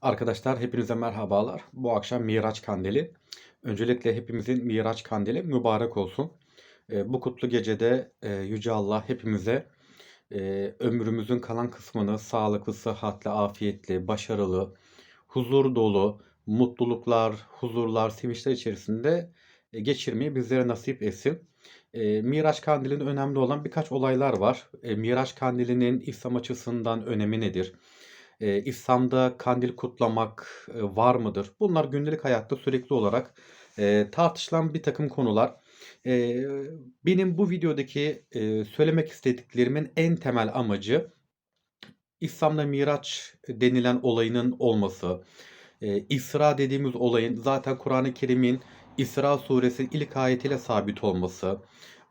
Arkadaşlar hepinize merhabalar. Bu akşam Miraç Kandili. Öncelikle hepimizin Miraç Kandili mübarek olsun. Eee, bu kutlu gecede eee, Yüce Allah hepimize eee, ömrümüzün kalan kısmını sağlıklı, sıhhatli, afiyetli, başarılı, huzur dolu, mutluluklar, huzurlar, sevinçler içerisinde e, geçirmeyi bizlere nasip etsin. Eee Miraç Kandili'nde önemli olan birkaç olaylar var. Eee, Miraç Kandili'nin İslam açısından önemi nedir? Eee, İslam'da kandil kutlamak, eee, var mıdır? Bunlar gündelik hayatta sürekli olarak, eee, tartışılan birtakım konular. Eee, benim bu videodaki, eee, söylemek istediklerimin en temel amacı İslam'da Miraç denilen olayının olması. Eee, İsra dediğimiz olayın zaten Kur'an-ı Kerim'in İsra Suresi ilk ayetiyle sabit olması.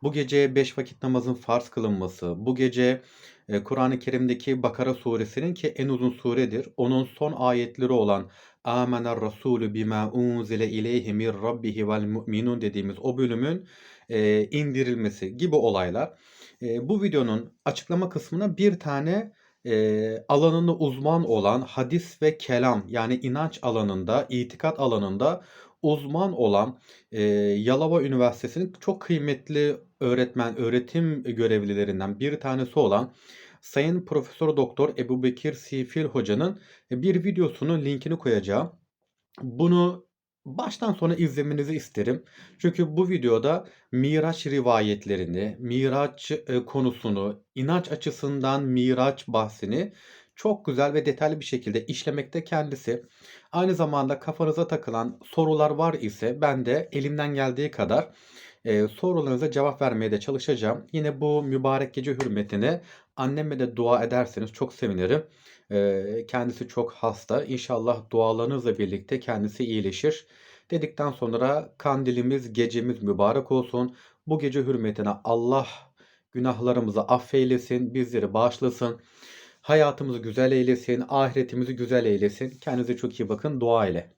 Bu gece 5 vakit namazın farz kılınması. Bu gece, eee, Kur'an-ı Kerim'deki Bakara Suresinin ki en uzun suredir. Onun son ayetleri olan "Âmener rasûlü bimâ unzile ileyhi min rabbihi vel mu'minun" dediğimiz o bölümün, eee, indirilmesi gibi olaylar. Eee, bu videonun açıklama kısmına bir tane, eee, alanında uzman olan hadis ve kelam yani inanç alanında, itikat alanında uzman olan, eee, Yalova Üniversitesi'nin çok kıymetli öğretmen, öğretim görevlilerinden bir tanesi olan Sayın Profesör Doktor Ebubekir Sifil Hoca'nın, eee, bir videosunun linkini koyacağım. Bunu baştan sona izlemenizi isterim. Çünkü bu videoda Miraç rivayetlerini, Miraç, eee, konusunu, inanç açısından Miraç bahsini çok güzel ve detaylı bir şekilde işlemekte kendisi. Aynı zamanda kafanıza takılan sorular var ise ben de elimden geldiği kadar, eee, sorularınıza cevap vermeye de çalışacağım. Yine bu mübarek gece hürmetine anneme de dua ederseniz çok sevinirim. Eee, kendisi çok hasta. İnşallah dualarınızla birlikte kendisi iyileşir. Dedikten sonra kandilimiz, gecemiz mübarek olsun. Bu gece hürmetine Allah günahlarımızı affeylesin, bizleri bağışlasın. Hayatımızı güzel eylesin, ahiretimizi güzel eylesin. Kendinize çok iyi bakın. Dua ile.